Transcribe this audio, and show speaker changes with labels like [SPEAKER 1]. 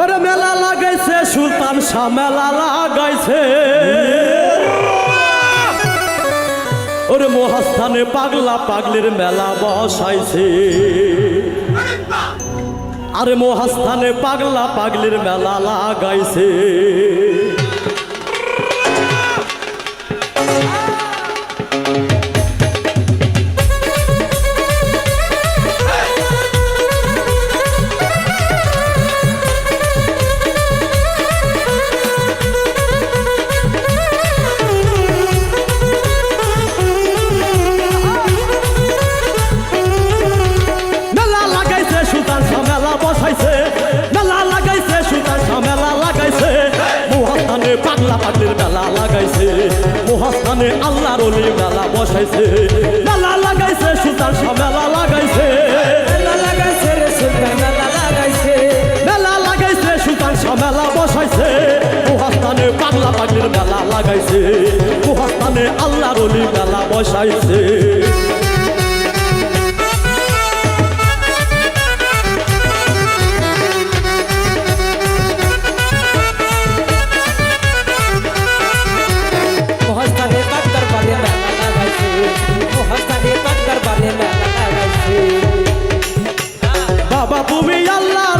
[SPEAKER 1] ওরে মেলা লাগাইছে, সুলতান শাহ মেলা লাগাইছে। ওরে মহাস্থানে পাগলা পাগলির মেলা বসাইছে। আরে মহাস্থানে পাগলা পাগলির মেলা লাগাইছে। পাগলা পাগলির মেলা লাগাইছে। মহাস্থানে আল্লাহর অলি মেলা বসাইছে। মেলা লাগাইছে শাহ মেলা লাগাইছে।
[SPEAKER 2] মেলা লাগাইছে রে সুলতান মেলা লাগাইছে।
[SPEAKER 1] মেলা লাগাইছে সুলতান শাহ মেলা বসাইছে। মহাস্থানে পাগলা পাগলির মেলা লাগাইছে। মহাস্থানে আল্লাহর অলি মেলা বসাইছে। বাবা তুমি আল্লাহ।